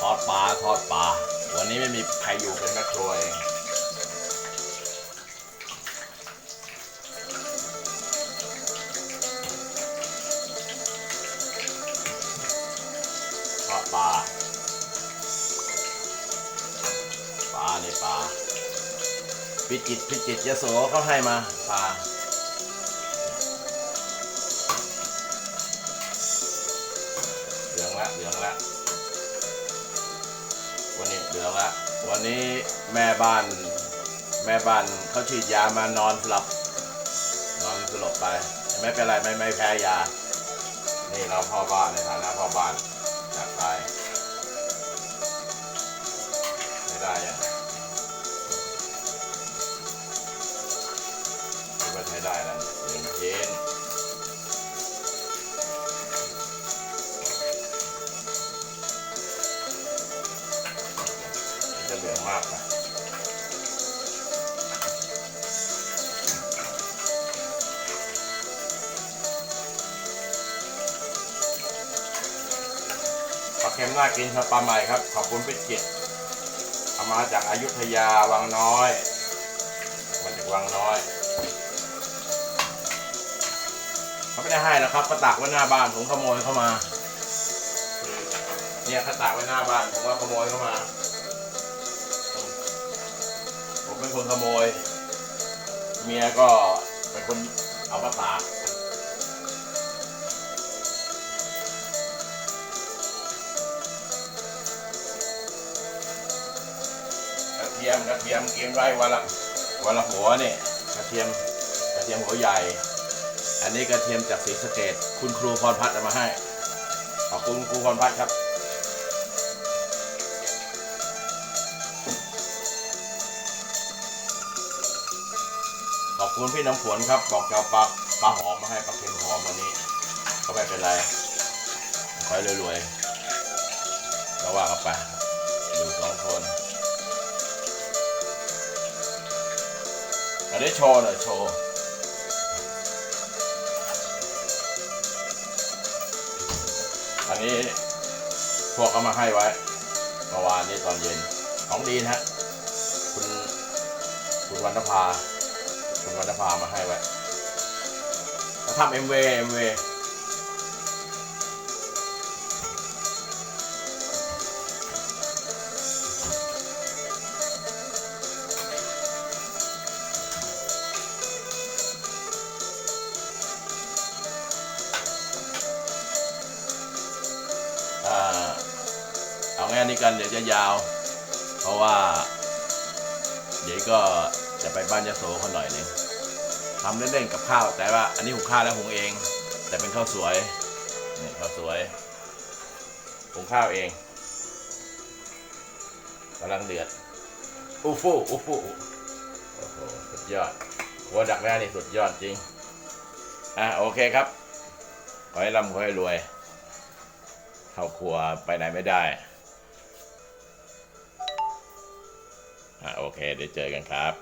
ทอดปลาทอดปลาวันนี้ไม่มีใครอยู่เป็นแม่ครัวเองทอดปลาปลาในปลาพิจิตพิจิตยโสเขาให้มาปลาเหลืองละเหลืองละ วันนี้เหลืองละวันนี้แม่บ้านแม่บ้านเขาฉีดยามานอนหลับ นอนสลบไป ไม่เป็นไรไม่ไม่แพ้ยา นี่เราพ่อบ้านในฐานะพ่อบ้านจัดไปไม่ได้ยังคิดว่าใช้ได้แล้วหนึ่งชิ้น เหลืองมากนะปลาเค็มน่ากินครับปลาใหม่ครับ ขอบคุณพิจิตรเอามาจากอายุทยาวังน้อย มาจากวังน้อยเขาไม่ได้ให้นะครับเขาตักไว้หน้าบ้านผมขโมยเข้ามา เนี่ยเขาตักไว้หน้าบ้านผมว่าขโมยเข้ามา เป็นคนขโมย เมียก็เป็นคนเอามาตากกระเทียมกระเทียมกินไว้วันละวันละหัวเนี่ยกระเทียมกระเทียมหัวใหญ่ อันนี้กระเทียมจากศรีสเกดคุณครูพรพัฒน์เอามาให้ขอบคุณครูพรพัฒน์ครับ คุณพี่น้ำฝนครับบอกจะเอาปลาปลาหอมมาให้ปลาเค็มหอมวันนี้ ก็ไม่เป็นไรคอยรวยๆก็ว่ากันไปอยู่สองคนอันนี้โชว์หน่อยโชว์อันนี้พวกเอามาให้ไว้เมื่อวานนี้ตอนเย็นของดีนะคุณคุณวรรณภา คุณวรรณภามาให้ไว้เขาทำเอ็มเวเอ็มเวอ่าเอาแง่นี้กันเดี๋ยวจะยาว เพราะว่า เดี๋ยวก็ จะไปบ้านยะโสเขาหน่อยหนึงทำเล่นๆกับข้าว แต่ว่าอันนี้หุงข้าวแล้วหุงเอง แต่เป็นข้าวสวยนี่ข้าวสวยหุงข้าวเองกำลังเดือดอู้ฟู่อู้ฟูโอ้โหสุดยอดหัวดักแม่นี่สุดยอดจริงอะโอเคครับ ขอให้ร่ำขอให้รวยเข้าครัวไปไหนไม่ได้อะโอเคเดี๋ยวเจอกันครับ